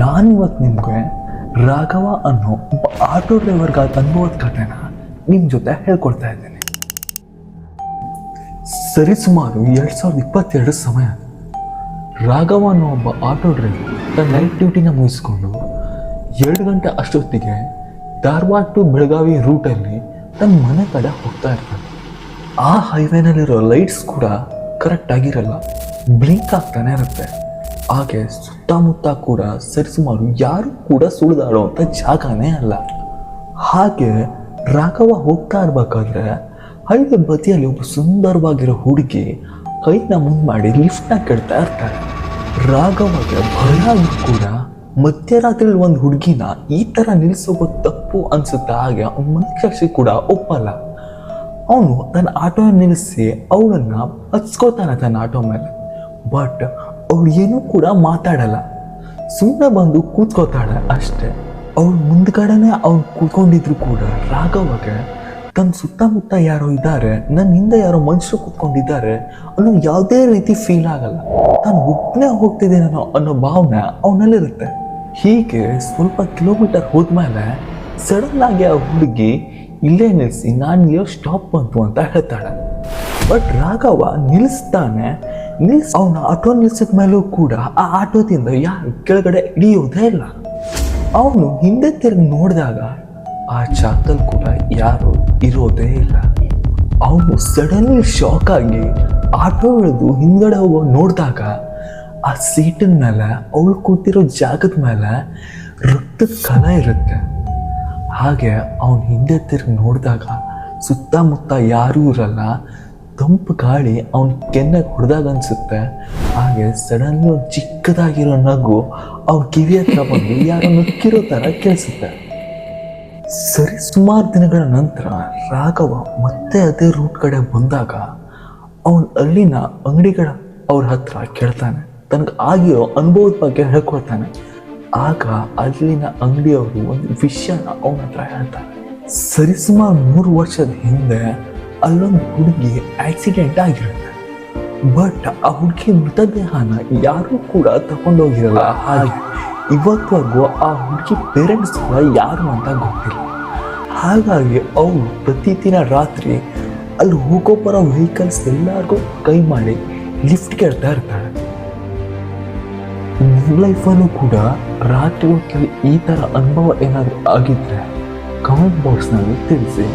ನಾನಿವತ್ತು ನಿಮಗೆ ರಾಘವ ಅನ್ನೋ ಒಬ್ಬ ಆಟೋ ಡ್ರೈವರ್ಗಾದ ಅನುಭವದ ಕಥೆನ ನಿಮ್ಮ ಜೊತೆ ಹೇಳ್ಕೊಡ್ತಾ ಇದ್ದೀನಿ. ಸರಿಸುಮಾರು ಎರಡು ಸಾವಿರದ ಇಪ್ಪತ್ತೆರಡು ಸಮಯ. ರಾಘವ ಅನ್ನೋ ಒಬ್ಬ ಆಟೋ ಡ್ರೈವರ್ ತನ್ನ ನೈಟ್ ಡ್ಯೂಟಿನ ಮುಗಿಸ್ಕೊಂಡು ಎರಡು ಗಂಟೆ ಅಷ್ಟೊತ್ತಿಗೆ ಧಾರವಾಡ ಟು ಬೆಳಗಾವಿ ರೂಟಲ್ಲಿ ತನ್ನ ಮನೆ ಕಡೆ ಹೋಗ್ತಾ ಇರ್ತಾನೆ. ಆ ಹೈವೇನಲ್ಲಿರೋ ಲೈಟ್ಸ್ ಕೂಡ ಕರೆಕ್ಟ್ ಆಗಿರಲ್ಲ ಬ್ಲಿಂಕ್ ಆಗ್ತಾನೆ ಇರುತ್ತೆ. ಹಾಗೆ ಸುತ್ತಮುತ್ತ ಕೂಡ ಸರಿಸುಮಾರು ಯಾರು ಕೂಡ ಸುಳಿದಾಡುವಂಥ ಜಾಗನೇ ಅಲ್ಲ. ಹಾಗೆ ರಾಘವ ಹೋಗ್ತಾ ಇರ್ಬೇಕಾದ್ರೆ ಹೈವೇ ಬದಿಯಲ್ಲಿ ಒಬ್ಬ ಸುಂದರವಾಗಿರೋ ಹುಡುಗಿ ಕೈನ ಮುಂದೆ ಮಾಡಿ ಲಿಫ್ಟ್ನ ಕೆಡ್ತಾ ಇರ್ತಾರೆ ರಾಘವಗೆ ಭಯ ಕೂಡ ಮಧ್ಯರಾತ್ರಿ ಒಂದು ಹುಡುಗಿನ ಈ ಥರ ನಿಲ್ಲಿಸೋದು ತಪ್ಪು ಅನ್ಸುತ್ತೆ ಹಾಗೆ ಅವನ ಮನಸ್ಸಾಕ್ಷಿ ಕೂಡ ಒಪ್ಪಲ್ಲ. ಅವನು ತನ್ನ ಆಟೋ ನಿಲ್ಲಿಸಿ ಅವಳನ್ನ ಹಚ್ಕೋತಾನೆ ತನ್ನ ಆಟೋ ಮೇಲೆ. ಬಟ್ ಅವಳು ಏನೂ ಕೂಡ ಮಾತಾಡಲ್ಲ. ಸುಮ್ಮನೆ ಬಂದು ಕೂತ್ಕೋತಾಳೆ ಅಷ್ಟೇ. ಅವಳು ಮುಂದ್ಗಡೆನೆ ಅವ್ನು ಕೂತ್ಕೊಂಡಿದ್ರು ಕೂಡ ರಾಘವಗೆ. ತನ್ನ ಸುತ್ತಮುತ್ತ ಯಾರೋ ಇದ್ದಾರೆ ನನ್ನ ಹಿಂದೆ ಯಾರೋ ಮನುಷ್ಯರು ಕೂತ್ಕೊಂಡಿದ್ದಾರೆ ಅನ್ನೋ ಯಾವುದೇ ರೀತಿ ಫೀಲ್ ಆಗಲ್ಲ. ನಾನು ಒಬ್ಬನೇ ಹೋಗ್ತಿದ್ದೇನೋ ಅನ್ನೋ ಭಾವನೆ ಅವನಲ್ಲಿರುತ್ತೆ. ಹೀಗೆ ಸ್ವಲ್ಪ ಕಿಲೋಮೀಟರ್ ಹೋದ್ಮೇಲೆ ಸಡನ್ ಆಗಿ ಆ ಹುಡುಗಿ ಇಲ್ಲೇ ನಿಲ್ಲಿಸಿ ನಾನು ಇಲ್ಲಿಯೋ ಸ್ಟಾಪ್ ಬಂತು ಅಂತ ಹೇಳ್ತಾಳೆ. ಬಟ್ ರಾಘವ ನಿಲ್ಲಿಸ್ತಾನೆ ನಿಲ್ಸ್ ಅವನ ಆಟೋ ನಿಲ್ಸಿದ ಮೇಲೂ ಕೂಡ ಆ ಆಟೋದಿಂದ ಯಾರು ಕೆಳಗಡೆ ಇಳಿಯೋದೇ ಇಲ್ಲ. ಅವನು ಹಿಂದೆ ತಿರುಗಿ ನೋಡಿದಾಗ ಆ ಜಾಗದಲ್ಲಿ ಕೂಡ ಯಾರು ಇರೋದೇ ಇಲ್ಲ. ಅವನು ಸಡನ್ಲಿ ಶಾಕ್ ಆಗಿ ಆಟೋ ಇಳಿದು ಹಿಂದ್ಗಡೆ ಹೋಗೋ ನೋಡಿದಾಗ ಆ ಸೀಟಿನ ಮೇಲೆ, ಅವಳು ಕೂತಿರೋ ಜಾಗದ ಮೇಲೆ ರಕ್ತದ ಕಲ ಇರುತ್ತೆ. ಹಾಗೆ ಅವನು ಹಿಂದೆ ತಿರುಗಿ ನೋಡಿದಾಗ ಸುತ್ತಮುತ್ತ ಯಾರೂ ಇರಲ್ಲ. ತಂಪು ಗಾಳಿ ಅವನ ಕೆನ್ನೆ ಹೊಡೆದಾಗ ಅನ್ಸುತ್ತೆ. ಹಾಗೆ ಸಡನ್ಲಿ ಒಂದು ಚಿಕ್ಕದಾಗಿರೋ ನಗು ಅವನ ಕಿವಿ ಹತ್ರ ಬಂದು ಯಾರೋ ನುಕ್ಕಿರೋ ಥರ ಕೇಳಿಸುತ್ತೆ. ಸರಿ, ಸುಮಾರು ದಿನಗಳ ನಂತರ ರಾಘವ ಮತ್ತೆ ಅದೇ ರೂಟ್ ಕಡೆ ಬಂದಾಗ ಅವನು ಅಲ್ಲಿನ ಅಂಗಡಿಗಳ ಅವ್ರ ಹತ್ರ ಕೇಳ್ತಾನೆ. ತನಗೆ ಆಗಿರೋ ಅನುಭವದ ಬಗ್ಗೆ ಹೇಳ್ಕೊಳ್ತಾನೆ. ಆಗ ಅಲ್ಲಿನ ಅಂಗಡಿಯವರು ಒಂದು ವಿಷಯನ ಅವನ ಹತ್ರ ಹೇಳ್ತಾರೆ. ಸರಿಸುಮಾರು ಮೂರು ವರ್ಷದ ಹಿಂದೆ ಅಲ್ಲೊಂದು ಹುಡುಗಿ ಆಕ್ಸಿಡೆಂಟ್ ಆಗಿರುತ್ತೆ ಬಟ್ ಆ ಹುಡುಗಿ ಮೃತದೇಹನ ಯಾರೂ ಕೂಡ ತಗೊಂಡೋಗಿರಲ್ಲ. ಹಾಗೆ ಇವತ್ತವರೆಗೂ ಆ ಹುಡುಗಿ ಪೇರೆಂಟ್ಸ್ ಕೂಡ ಯಾರು ಅಂತ ಗೊತ್ತಿಲ್ಲ. ಹಾಗಾಗಿ ಅವರು ಪ್ರತಿದಿನ ರಾತ್ರಿ ಅಲ್ಲಿ ಹೋಗೋ ಬರೋ ವೆಹಿಕಲ್ಸ್ ಎಲ್ಲರಿಗೂ ಕೈ ಮಾಡಿ ಲಿಫ್ಟ್ ಕೇಳ್ತಾ ಇರ್ತಾಳೆ. ಲೈಫಲ್ಲೂ ಕೂಡ ರಾತ್ರಿ ಹೊತ್ತಲ್ಲಿ ಈ ಥರ ಅನುಭವ ಏನಾದರೂ ಆಗಿದ್ದರೆ ಕಮೆಂಟ್ ಬಾಕ್ಸ್ನಲ್ಲಿ ತಿಳಿಸಿ.